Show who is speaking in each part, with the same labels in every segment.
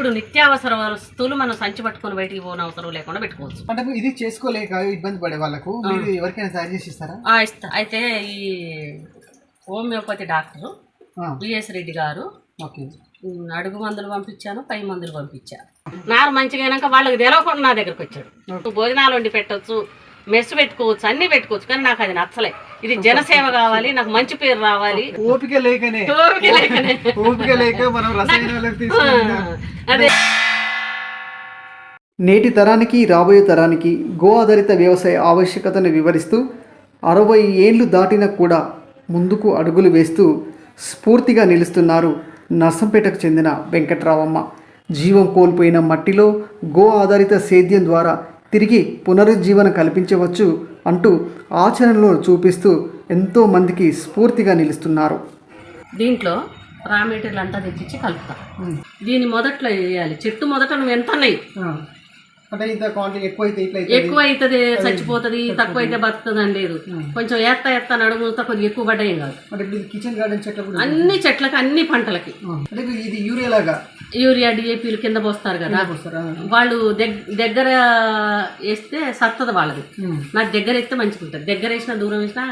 Speaker 1: ఇప్పుడు నిత్యావసర వస్తువులు మనం సంచి పట్టుకొని బయటికి పోని అవసరం లేకుండా పెట్టుకోవచ్చు.
Speaker 2: అంటే ఇది చేసుకోలేక ఇబ్బంది పడే వాళ్ళకు మీరు ఎవరికైనా తయారు చేసి ఇస్తారా
Speaker 1: ఇస్తా. అయితే ఈ హోమియోపతి డాక్టరు బిఎస్ రెడ్డి గారు
Speaker 2: ఓకే.
Speaker 1: అడుగు మందులు పంపించాను పై మందులు పంపించాను నారు మంచిగా అయినాక వాళ్ళకి తెలవకుండా నా దగ్గరకు వచ్చాడు భోజనాలు వండి పెట్టవచ్చు మెస్ పెట్టుకోవచ్చు అన్ని పెట్టుకోవచ్చు కానీ నాకు అది నచ్చలే. ఇది జనసేవ కావాలి నాకు మంచి పేరు రావాలి.
Speaker 2: ఓపిక లేకనే.
Speaker 1: ఓపిక లేకనే.
Speaker 2: ఓపిక లేక మనం రసాయనాలకు
Speaker 1: అదే.
Speaker 3: నేటి తరానికి రాబోయే తరానికి గో ఆధారిత వ్యవసాయ ఆవశ్యకతను వివరిస్తూ అరవై ఏళ్ళు దాటినా కూడా ముందుకు అడుగులు వేస్తూ స్ఫూర్తిగా నిలుస్తున్నారు నర్సంపేటకు చెందిన వెంకట్రావమ్మ. జీవం కోల్పోయిన మట్టిలో గో ఆధారిత సేద్యం ద్వారా తిరిగి పునరుజ్జీవన కల్పించవచ్చు అంటూ ఆచరణలో చూపిస్తూ ఎంతో మందికి స్ఫూర్తిగా నిలుస్తున్నారు.
Speaker 1: దీంట్లో రా మెటీరియల్ అంతా తెచ్చిచ్చి కలుపుతాం. దీని మొదట్లో వేయాలి. చెట్టు మొదట నువ్వు ఎంత.
Speaker 2: అంటే ఇంత క్వాంటిటీ ఎక్కువ అయితే ఇట్లా అయితే
Speaker 1: ఎక్కువ అవుతుంది చచ్చిపోతుంది. తక్కువ అయితే బతుకుతుంది అని లేదు కొంచెం ఎత్త ఎత్త నడుముతో కొద్దిగా ఎక్కువ పడ్డాయి కాదు
Speaker 2: అంటే ఇప్పుడు కిచెన్ గార్డెన్ చెట్లు కూడా
Speaker 1: అన్ని చెట్లకి అన్ని పంటలకి.
Speaker 2: అంటే ఇది యూరియా లాగా?
Speaker 1: యూరియా డిఏపీలు కింద పోస్తారు కదా. వాళ్ళు దగ్- దగ్గర వేస్తే సత్తది వాళ్ళది. నాకు దగ్గర వేస్తే మంచిగా ఉంటుంది. దగ్గర వేసినా దూరం వేసినా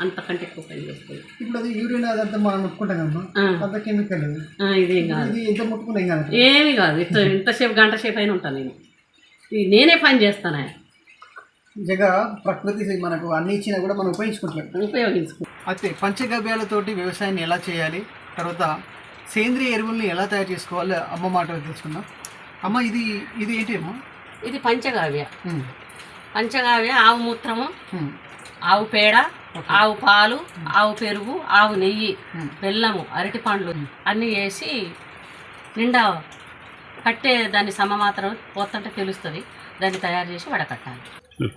Speaker 1: అంతకంటే ఎక్కువ పని చేస్తుంది
Speaker 2: ఇప్పుడు అది యూరియా అదంతా మనం ముట్టుకుంటాం కెమికల్
Speaker 1: ఇదేం కాదు.
Speaker 2: ఇది ఎంత ముట్టుకున్నా కాదు.
Speaker 1: ఏమి కాదు. ఇంత ఇంతసేపు గంట సేపు అయినా ఉంటాను నేను. ఇది నేనే పని చేస్తాను
Speaker 2: నిజంగా ప్రకృతి మనకు అన్ని ఇచ్చినా కూడా మనం ఉపయోగించుకుంటాం.
Speaker 1: ఉపయోగించుకో
Speaker 2: అయితే పంచగవ్యాలతోటి వ్యవసాయాన్ని ఎలా చేయాలి? తర్వాత సేంద్రియ ఎరువుల్ని ఎలా తయారు చేసుకోవాలి? అమ్మ మాట తెలుసుకుందాం. అమ్మ ఇది ఇది ఏంటి అమ్మ
Speaker 1: ఇది పంచగావ్య. పంచగావ్య ఆవు మూత్రము ఆవు పేడ ఆవు పాలు ఆవు పెరుగు ఆవు నెయ్యి. బెల్లము అరటి పండ్లు అన్నీ వేసి నిండా కట్టే దాన్ని సమమాత్రం పోతుంటే తెలుస్తుంది. దాన్ని తయారు చేసి వడకట్టాలి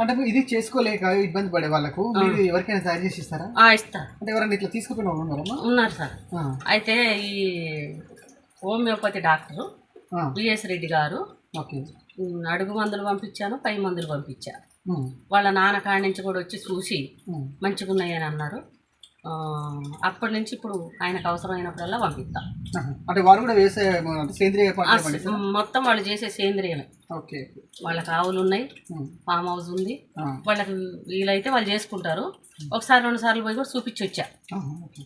Speaker 2: అంటే ఇది చేసుకోలేక ఇబ్బంది పడే వాళ్ళకు మీరు ఎవరికైనా తయారు చేసి ఇస్తారా?
Speaker 1: ఇస్తా.
Speaker 2: అంటే ఎవరైనా ఇట్లా తీసుకుపోయిన వాళ్ళు ఉన్నారమ్మా
Speaker 1: ఉన్నారు సార్. అయితే ఈ హోమియోపతి డాక్టరు బిఎస్ రెడ్డి గారు
Speaker 2: ఓకే.
Speaker 1: అడుగు మందులు పంపించాను పై మందులు పంపించాను వాళ్ళ నాన్న కాడి నుంచి కూడా వచ్చి చూసి. మంచిగా ఉన్నాయని అన్నారు. అప్పటి నుంచి ఇప్పుడు ఆయనకు అవసరమైనప్పుడల్లా పంపిస్తాం.
Speaker 2: అంటే వారు కూడా అంటే సేంద్రియ?
Speaker 1: మొత్తం వాళ్ళు చేసే సేంద్రియమే.
Speaker 2: ఓకే.
Speaker 1: వాళ్ళకి ఆవులు ఉన్నాయి ఫామ్ హౌస్ ఉంది. వాళ్ళకి వీలైతే వాళ్ళు చేసుకుంటారు. ఒకసారి రెండు సార్లు పోయి కూడా చూపించి వచ్చా.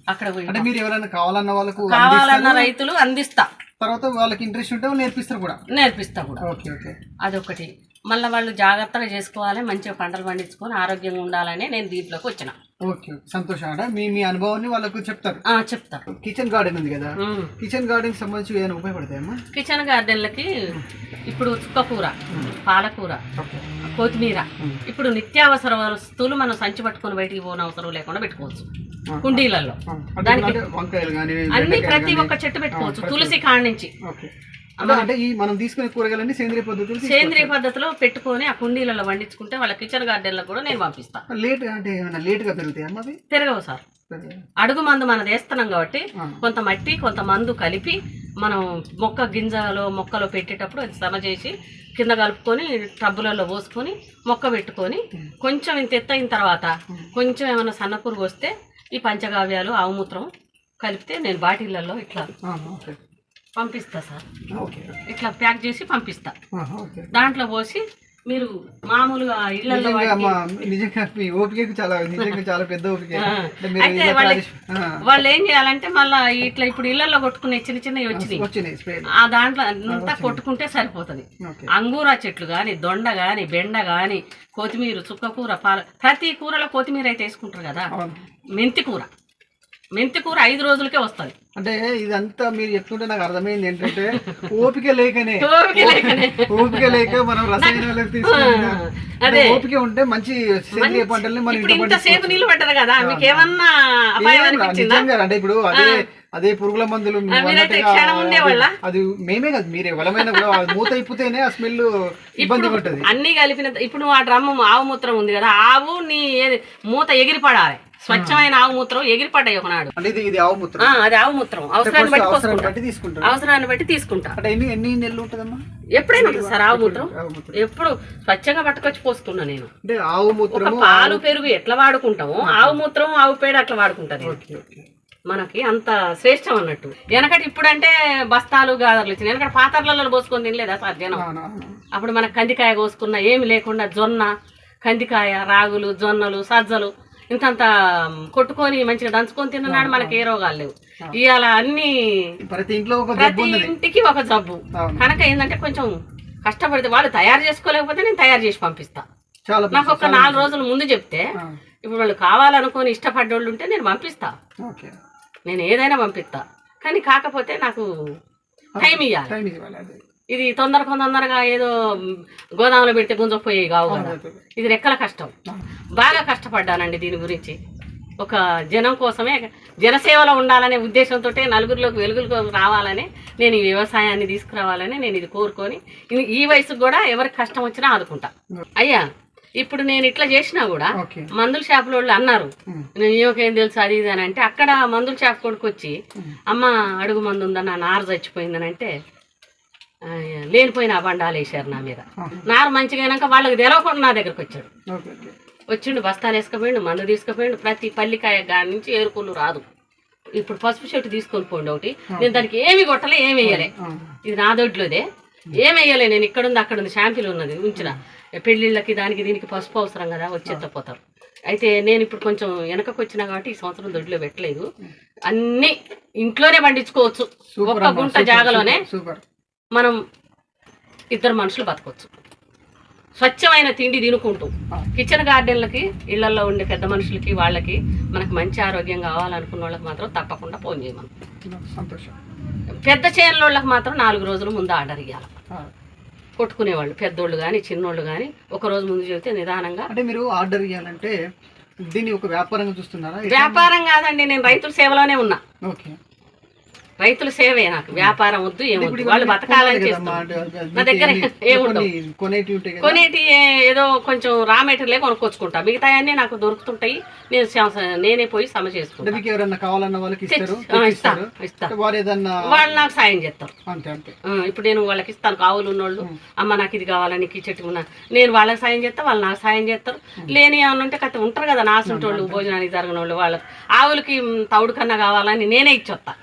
Speaker 1: అక్కడ పోయి
Speaker 2: అంటే మీరు ఎవరైనా కావాలన్న వాళ్ళకు
Speaker 1: కావాలన్న రైతులు అందిస్తా.
Speaker 2: తర్వాత వాళ్ళకి ఇంట్రెస్ట్ ఉంటే నేర్పిస్తారు కూడా?
Speaker 1: నేర్పిస్తా కూడా.
Speaker 2: Okay okay.
Speaker 1: అదొకటి. మళ్ళీ వాళ్ళు జాగ్రత్తగా చేసుకోవాలి మంచిగా పంటలు పండించుకొని ఆరోగ్యంగా ఉండాలని నేను దీంట్లోకి వచ్చిన.
Speaker 2: ఓకే సంతోషం మీ మీ అనుభవాన్ని వాళ్ళకు చెప్తారు.
Speaker 1: ఆ, చెప్తా
Speaker 2: కిచెన్ గార్డెన్ ఉంది కదా. కిచెన్ గార్డెన్ సంబంధించి ఏదైనా ఉపయోగపడతాయమ్మా?
Speaker 1: కిచెన్ గార్డెన్లకి ఇప్పుడు చుక్కకూర పాలకూర కొత్తిమీర. ఇప్పుడు నిత్యావసర వస్తువులు మనం సంచి పట్టుకొని బయటికి పోని అవసరం లేకుండా పెట్టుకోవచ్చు. కుండీలలో.
Speaker 2: కానీ
Speaker 1: అన్ని ప్రతి ఒక్క చెట్టు పెట్టుకోవచ్చు తులసి కాడ నుంచి.
Speaker 2: అంటే ఈ మనం తీసుకునే కూరగాయలన్నీ సేంద్రియ పద్ధతులు
Speaker 1: సేంద్రియ పద్ధతిలో పెట్టుకొని ఆ కుండీలలో వండించుకుంటే వాళ్ళ కిచెన్ గార్డెన్లో కూడా నేను పంపిస్తా.
Speaker 2: లేట్ అంటే ఏమైనా లేట్గా పెరుగుతాయి అమ్మా అవి?
Speaker 1: తిరగవు సార్. అడుగు మందు మనం వేస్తున్నాం కాబట్టి. కొంత మట్టి కొంత మందు కలిపి మనం మొక్క గింజలో మొక్కలో పెట్టేటప్పుడు అది సమ చేసి కింద కలుపుకొని టబ్బులలో పోసుకొని మొక్క పెట్టుకొని కొంచెం ఇంత ఎత్తు అయిన తర్వాత కొంచెం ఏమైనా సన్నపురుగు వస్తే ఈ పంచగావ్యాలు ఆవుమూత్రం కలిపితే నేను బాటిళ్ళల్లో ఇట్లా పంపిస్తా సార్. ఇట్లా ప్యాక్ చేసి పంపిస్తా. దాంట్లో పోసి మీరు మామూలుగా ఇళ్ళలో
Speaker 2: నిజంగా అమ్మా నిజంగా మీ ఓపికకు చాలా నిజంగా చాలా పెద్ద ఓపిక.
Speaker 1: ఆ.
Speaker 2: అంటే మీరు
Speaker 1: అయితే
Speaker 2: ఇలా
Speaker 1: వాళ్ళ- ఏం చేయాలంటే మళ్ళీ ఇట్లా ఇప్పుడు ఇళ్ళలో కొట్టుకునే చిన్న చిన్నవి వచ్చినాయి. ఆ దాంట్లో అంతా కొట్టుకుంటే సరిపోతుంది. అంగూరా చెట్లు కానీ దొండ కానీ బెండ కానీ కొత్తిమీర చుక్కకూర పాల ప్రతి కూరలో కొత్తిమీర అయితే వేసుకుంటారు కదా. మెంతి కూర. మెంతి కూర ఐదు రోజులకే వస్తుంది.
Speaker 2: అంటే ఇదంతా మీరు చెప్తుంటే నాకు అర్థమైంది ఏంటంటే ఓపిక లేకనే.
Speaker 1: ఓపిక
Speaker 2: లేక మనం రసాయనాలకు తీసుకున్నా
Speaker 1: అదే.
Speaker 2: ఓపిక ఉంటే మంచి సేంద్రియ పంటల్ని మనం
Speaker 1: ఇప్పుడు
Speaker 2: ఇంట్లో
Speaker 1: ఇంత సేపు నీళ్ళు పడ్డారు కదా మీకు ఏమన్నా
Speaker 2: అంటే ఇప్పుడు అదే అదే పురుగుల మందులు? అది- మేమే కదా మీరే బలమైన కూడా మూత ఇప్పితేనే ఆ స్మెల్ ఇబ్బందిగా ఉంటది.
Speaker 1: అన్ని కలిపిన ఇప్పుడు ఆ డ్రమ్ము ఆవు మూత్రం ఉంది కదా ఆవు నీ మూత ఎగిరిపడాలి. స్వచ్ఛమైన ఆవు మూత్రం ఎగిరిపడ్డాయి ఒకనాడు
Speaker 2: ఇది ఇది ఆవు మూత్రం.
Speaker 1: ఆ, అది ఆవు మూత్రం. అవసరాన్ని బట్టి అవసరాన్ని బట్టి తీసుకుంటా.
Speaker 2: అంటే ఎన్ని ఎన్ని నెలలు ఉంటదమ్మా?
Speaker 1: ఎప్పుడైనా ఉంటుంది సార్ ఆవు మూత్రం?
Speaker 2: ఆవు మూత్రం.
Speaker 1: ఎప్పుడు? స్వచ్ఛంగా పట్టుకొచ్చి పోసుకున్నా నేను. పాలు పెరుగు ఎట్లా వాడుకుంటామో ఆవు మూత్రం ఆవు పేడ అట్లా
Speaker 2: ఓకే
Speaker 1: మనకి అంత శ్రేష్టం అన్నట్టు. వెనకటి ఇప్పుడంటే బస్తాలు గాదర్లు ఇచ్చిన వెనకటి పాత్రలలో పోసుకొని తినలేదా సార్ జనం? అప్పుడు మనకు కందికాయ కోసుకున్న ఏమి లేకుండా జొన్న కందికాయ రాగులు జొన్నలు సజ్జలు. ఇంతంత కొట్టుకొని మంచిగా దంచుకొని తిన్నాడు మనకి ఏ రోగాలు లేవు. ఇవాళ అన్ని
Speaker 2: ప్రతి ఇంట్లో
Speaker 1: ప్రతి ఇంటికి ఒక జబ్బు. కనుక ఏంటంటే కొంచెం కష్టపడితే వాళ్ళు తయారు చేసుకోలేకపోతే నేను తయారు చేసి పంపిస్తా.
Speaker 2: చాలా
Speaker 1: నాకు ఒక నాలుగు రోజుల ముందు చెప్తే ఇప్పుడు వాళ్ళు కావాలనుకొని ఇష్టపడ్డోళ్ళు ఉంటే నేను పంపిస్తా. నేను ఏదైనా పంపిస్తా. కానీ కాకపోతే నాకు టైం ఇవ్వాలి ఇది తొందర తొందరగా ఏదో గోదాములో పెడితే గుంజపోయేవి కావు కదా. ఇది రెక్కల కష్టం. బాగా కష్టపడ్డానండి దీని గురించి. ఒక జనం కోసమే జనసేవలో ఉండాలనే ఉద్దేశంతో నలుగురిలోకి వెలుగులోకి రావాలని నేను ఈ వ్యవసాయాన్ని తీసుకురావాలని నేను ఇది కోరుకొని ఈ- వయసుకు కూడా ఎవరికి కష్టం వచ్చినా ఆదుకుంటా. అయ్యా ఇప్పుడు నేను ఇట్లా చేసినా కూడా మందుల షాపుల వాళ్ళు అన్నారు ఏం తెలుసు అది ఇది అని అంటే అక్కడ మందుల షాప్ కొడుకు వచ్చి అమ్మ అడుగు మందు ఉందన్న నారు చచ్చిపోయిందని అంటే లేనిపోయిన అబండాలు వేసారు నా మీద. నారు మంచిగా అయినాక వాళ్ళకి తెలవకుండా నా దగ్గరకు వచ్చాడు. వచ్చిండు బస్తాలు వేసుకుపోయిండు మందు తీసుకుపోయిండు. ప్రతి పల్లికాయ గాడి నుంచి ఏరుకులు రాదు. ఇప్పుడు పసుపు చెట్టు తీసుకొని పోండి ఒకటి. నేను దానికి ఏమి కొట్టలే ఏమి వేయలే. ఇది నా దొడ్లోదే. ఏం వేయలే నేను ఇక్కడ ఉంది అక్కడ ఉంది షాంపిల్ ఉన్నది ఉంచిన. పెళ్ళిళ్ళకి దానికి దీనికి పసుపు అవసరం కదా వచ్చేత్తపోతారు అయితే నేను ఇప్పుడు కొంచెం వెనకకు వచ్చినా కాబట్టి ఈ సంవత్సరం దొడ్లో పెట్టలేదు. అన్ని ఇంట్లోనే పండించుకోవచ్చు. ఒక్క గుంట జాగలోనే.
Speaker 2: సూపర్.
Speaker 1: మనం ఇద్దరు మనుషులు బతకొచ్చు. స్వచ్ఛమైన తిండి తినుకుంటూ. కిచెన్ గార్డెన్లకి ఇళ్ళలో ఉండే పెద్ద మనుషులకి వాళ్ళకి మనకు మంచి ఆరోగ్యం కావాలనుకున్న వాళ్ళకి మాత్రం తప్పకుండా ఫోన్ చేయమను.
Speaker 2: సంతోషం.
Speaker 1: పెద్ద చేనుల వాళ్ళకి మాత్రం నాలుగు రోజుల ముందు ఆర్డర్ ఇవ్వాలి కొట్టుకునేవాళ్ళు పెద్దోళ్ళు కానీ చిన్నోళ్ళు కానీ ఒక రోజు ముందు చెబితే నిదానంగా
Speaker 2: అంటే మీరు ఆర్డర్ ఇవ్వాలంటే దీన్ని ఒక వ్యాపారంగా చూస్తున్నారా?
Speaker 1: వ్యాపారం కాదండి నేను రైతుల సేవలోనే ఉన్నా.
Speaker 2: ఓకే.
Speaker 1: రైతుల సేవే నాకు. వ్యాపారం వద్దు ఏమొద్దు వాళ్ళు బతకాలని చేస్తాం నా దగ్గర ఏముండవు కొనేటి ఏదో కొంచెం రా మెటీరియలే కొనుక్కొచ్చుకుంటా. మిగతాయన్నీ నాకు దొరుకుతుంటాయి. నేను నేనే పోయి సమ
Speaker 2: అంటే
Speaker 1: చేసుకుంటా.
Speaker 2: మీకు ఎవరన్నా కావాలన్న వాళ్ళకి ఇస్తారు
Speaker 1: తెచ్చి- ఆ, ఇస్తా
Speaker 2: ఇస్తారు
Speaker 1: ఇస్తా.
Speaker 2: వారు ఏదన్నా
Speaker 1: వాళ్ళు నాకు సాయం చేస్తారు. ఇప్పుడు నేను వాళ్ళకి ఇస్తాను కావులు ఉన్నోళ్ళు. అమ్మ నాకు ఇది కావాలని నీకు చెట్టు నేను వాళ్ళకి సాయం చేస్తా వాళ్ళు నాకు సాయం చేస్తారు. లేని ఏమన్నా ఉంటే కథ ఉంటారు కదా నాసుంటోళ్ళు భోజనానికి జరగని వాళ్ళు వాళ్ళకి. ఆవులకి తౌడు కన్నా కావాలని నేనే ఇచ్చొస్తా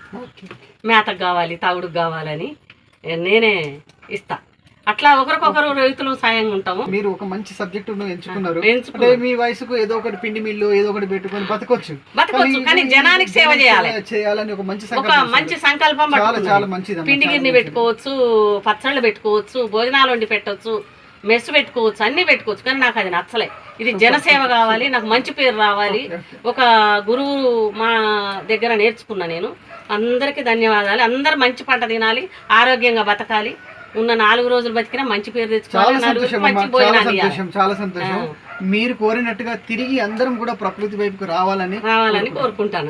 Speaker 1: మేతకు కావాలి తౌడుకు కావాలని నేనే ఇస్తా. అట్లా ఒకరికొకరు రైతులు సాయంగా ఉంటాము.
Speaker 2: మీరు ఒక మంచి సబ్జెక్ట్ ఎంచుకున్నారు. అంటే మీ వయసుకు ఏదో ఒకటి పిండి మిల్లు ఏదో ఒకటి పెట్టుకొని బతకొచ్చు.
Speaker 1: బతకొచ్చు కానీ జనానికి సేవ చేయాలి.
Speaker 2: చేయాలని ఒక మంచి
Speaker 1: ఒక
Speaker 2: సంకల్పం
Speaker 1: మంచి సంకల్పం.
Speaker 2: చాలా మంచిది
Speaker 1: పిండి గిన్నె పెట్టుకోవచ్చు పచ్చళ్ళు పెట్టుకోవచ్చు భోజనాలు వండి పెట్టవచ్చు మెస్ పెట్టుకోవచ్చు అన్ని పెట్టుకోవచ్చు కానీ నాకు అది నచ్చలే. ఇది జనసేవ కావాలి నాకు మంచి పేరు రావాలి. ఒక గురువు మా దగ్గర నేర్చుకున్నా నేను. అందరికీ ధన్యవాదాలు. అందరు మంచి పంట తినాలి ఆరోగ్యంగా బతకాలి. ఉన్న నాలుగు రోజులు బతికినా మంచి పేరు తెచ్చుకోవాలి మంచి భోజనాలు
Speaker 2: చాలా సంతోషం మీరు కోరినట్టుగా తిరిగి అందరం కూడా ప్రకృతి వైపుకు రావాలని
Speaker 1: రావాలని కోరుకుంటాను.